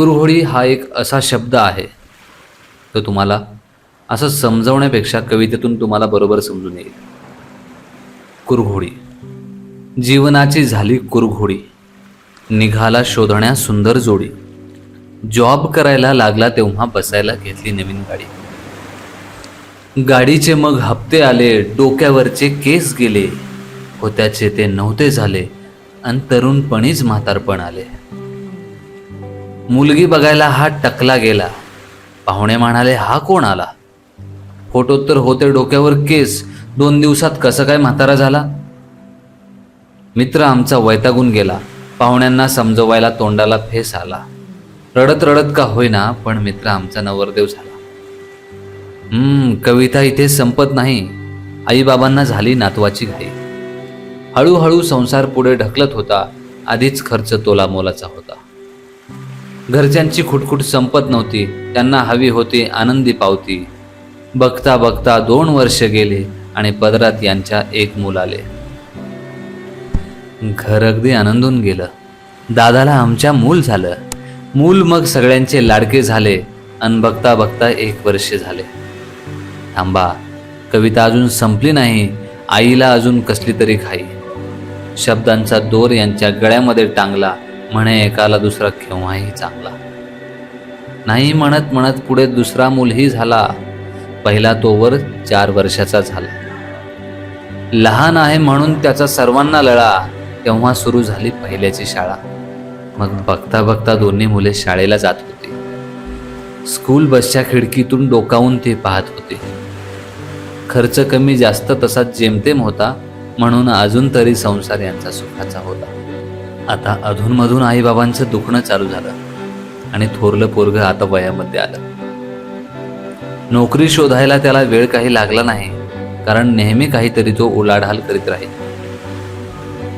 कुरघोडी हा एक असा शब्द आहे तो तुम्हाला असं समजवण्यापेक्षा कवितेतून तुम्हाला बरोबर समजून येईल. कुरघोडी. जीवनाची झाली कुरघोडी. निघाला शोधण्या सुंदर जोडी. जॉब करायला लागला तेव्हा बसायला घेतली नवीन गाडी. गाडीचे मग हप्ते आले डोक्यावरचे केस गेले. होत्याचे ते नव्हते झाले आणि तरुणपणीच म्हातारपण आले. मुलगी बघायला हा टकला गेला. पाहुणे म्हणाले हा कोण आला? फोटोत तर होते डोक्यावर केस. दोन दिवसात कसं काय म्हातारा झाला? मित्र आमचा वैतागून गेला. पाहुण्यांना समजवायला तोंडाला फेस आला. रडत रडत का होईना पण मित्र आमचा नवरदेव झाला. हम्म कविता इथे संपत नाही. आईबाबांना झाली नातवाची घाई. हळूहळू संसार पुढे ढकलत होता. आधीच खर्च तोला मोलाचा होता. घरच्यांची खुटखुट संपत नव्हती. त्यांना हवी होती आनंदी पावती. बघता बघता दोन वर्ष गेले आणि पदरात यांच्या एक मूल आले. घर अगदी आनंदून गेलं. दादाला आमच्या मूल झालं. मूल मग सगळ्यांचे लाडके झाले अन बघता बघता एक वर्ष झाले. थांबा कविता अजून संपली नाही आईला अजून कसली तरी खाई शब्दांचा दोर यांच्या गळ्यामध्ये टांगला. म्हणे एकाला दुसरा केव्हाही चांगला. नाही म्हणत म्हणत पुढे दुसरा मूलही झाला. पहिला तोवर चार वर्षाचा झाला. लहान आहे म्हणून त्याचा सर्वांना लळा. तेव्हा सुरू झाली पहिल्याची शाळा. मग बघता बघता दोन्ही मुले शाळेला जात होती. स्कूल बसच्या खिडकीतून डोकावून ते पाहत होते. खर्च कमी जास्त तसा जेमतेम होता म्हणून अजून तरी संसार यांचा सुखाचा होता. आता अधूनमधून आईबाबांचं दुखणं चालू झालं आणि थोरलं पोरग आता वयामध्ये आलं. नोकरी शोधायला त्याला वेळ काही लागला नाही कारण नेहमी काहीतरी तो उलाढाल करीत राहील.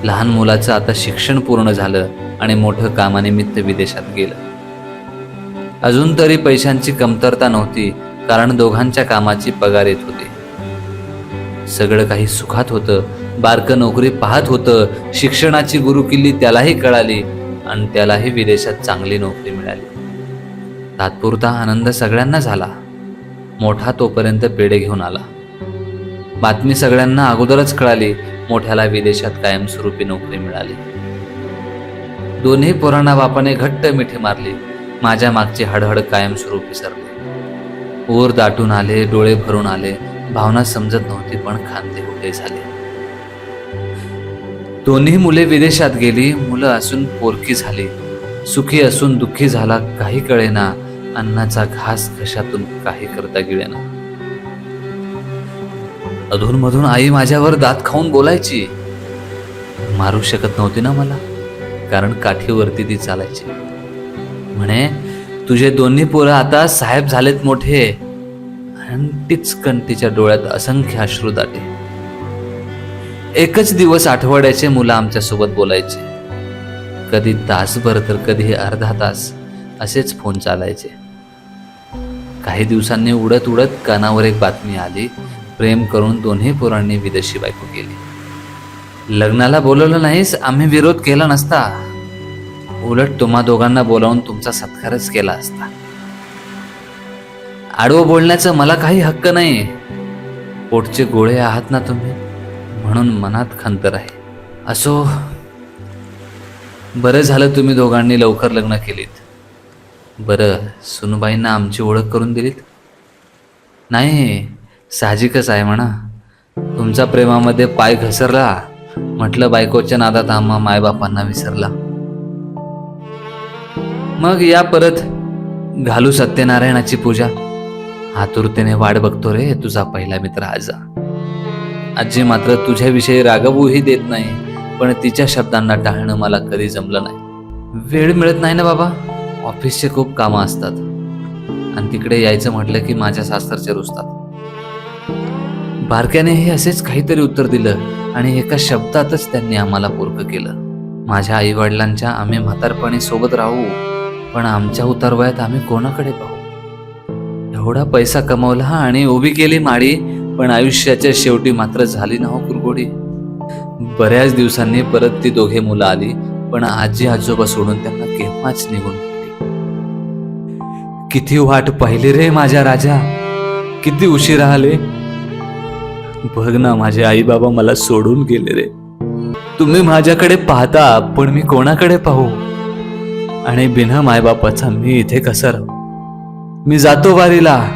लहान मुलाचं आता शिक्षण पूर्ण झालं आणि मोठं कामानिमित्त विदेशात गेलं. अजून तरी पैशांची कमतरता नव्हती कारण दोघांच्या कामाची पगार येत होती. सगळं काही सुखात होतं बारकं नोकरी पाहत होतं. शिक्षणाची गुरुकिल्ली त्यालाही कळाली आणि त्यालाही विदेशात चांगली नोकरी मिळाली. तात्पुरता आनंद सगळ्यांना झाला. मोठा तोपर्यंत पेढे घेऊन आला. बातमी सगळ्यांना अगोदरच कळाली मोठ्याला विदेशात कायमस्वरूपी नोकरी मिळाली. दोन्ही पोरांना बापाने घट्ट मिठी मारली. माझ्या मागची हडहड कायमस्वरूपी सरली. ओर दाटून आले डोळे भरून आले. भावना समजत नव्हती पण खांदे उभे झाले? दोन्ही मुले विदेशात गेली मुलं असून पोरकी झाली. सुखी असून दुःखी झाला काही कळेना अन्नाचा घास घशातून काही करता गिळेना. अधूनमधून आई माझ्यावर दात खाऊन बोलायची. मारू शकत नव्हती ना मला कारण काठीवरती ती चालायची. म्हणे तुझे दोन्ही पोरं आता साहेब झालेत मोठे. आणि टिचकन तिच्या डोळ्यात असंख्य अश्रू दाटे. एकच दिवस आठवड्याचे मुलं आमच्यासोबत बोलायचे. कधी तासभर तर कधी अर्धा तास असेच फोन चालायचे. काही दिवसांनी उडत उडत कानावर एक बातमी आली. प्रेम करून दोन्ही पोरांनी विदेशी बायको केली. लग्नाला बोलवलं नाहीस आम्ही विरोध केला नसता. उलट तुम्हा दोघांना बोलावून तुमचा सत्कारच केला असता. आडवं बोलण्याचं मला काही हक्क नाही. पोटचे गोळे आहात ना तुम्ही? म्हणून मनात खंत आहे. असो बरं झालं तुम्ही दोघांनी लवकर लग्न केलीत. बरं सुनबाईंना आमची ओळख करून दिलीत? नाही साहजिकच आहे म्हणा. तुमच्या प्रेमामध्ये पाय घसरला म्हटलं बायकोच्या नादात आम्हा मायबापांना विसरला. मग या परत घालू सत्यनारायणाची पूजा? आतुरतेने वाट बघतो रे तुझा पहिला मित्र आजा. आजी मात्र तुझ्याविषयी रागवूही देत नाही पण तिच्या शब्दांना टाळणं मला कधी जमलं नाही. वेळ मिळत नाही ना बाबा? ऑफिसचे खूप कामं असतात. आणि तिकडे यायचं म्हटलं की माझ्या सासरचे रुजतात बारक्याने हे असेच काहीतरी उत्तर दिलं आणि एका शब्दातच त्यांनी आम्हाला पूर्क केलं. माझ्या आई वडिलांच्या आम्ही म्हातारपणी सोबत राहू पण आमच्या उतारवयात आम्ही कोणाकडे पाहू? एवढा पैसा कमवला आणि उभी केली माडी पण आयुष्याच्या शेवटी मात्र झाली ना हो कुरगोडी बऱ्याच दिवसांनी परत ती दोघे मुलं आली पण आजी आजोबा सोडून त्यांना केव्हाच निघून गेली? किती वाट पाहिली रे माझ्या राजा? किती उशीर आले? बघ ना माझे आई बाबा मला सोडून गेले रे. तुम्ही माझ्याकडे पाहता पण मी कोणाकडे पाहू? आणि बिना मायबापाचा मी इथे कसं राहू? मी जातो वारीला.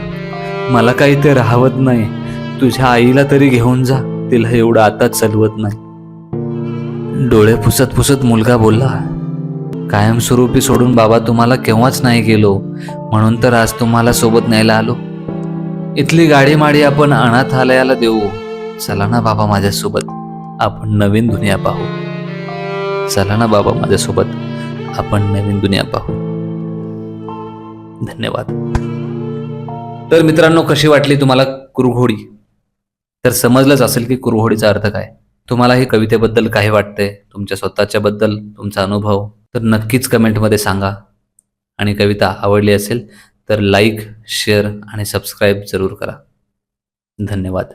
मला काही ते राहवत नाही. तुझ्या आईला तरी घेऊन जा. तिला एवढं आता चलवत नाही. डोळे पुसत पुसत मुलगा बोलला कायमस्वरूपी सोडून बाबा तुम्हाला केव्हाच नाही गेलो. म्हणून तर आज तुम्हाला सोबत न्यायला आलो. इथली गाडी माडी आपण अनाथालयाला देऊ. चला ना बाबा माझ्यासोबत. आपण नवीन दुनिया पाहू. चला ना बाबा माझ्यासोबत. आपण नवीन दुनिया पाहू. धन्यवाद. तर मित्रांनो कशी वाटली तुम्हाला कुरघोडी? तर समजलंच असेल की कुरघोडीचा अर्थ काय. तुम्हाला ही कवितेबद्दल काय वाटतंय? तुमच्या स्वतःच्या बद्दल तुमचा अनुभव तर नक्कीच कमेंटमध्ये सांगा. आणि कविता आवडली असेल तर लाईक शेअर आणि सबस्क्राईब जरूर करा. धन्यवाद.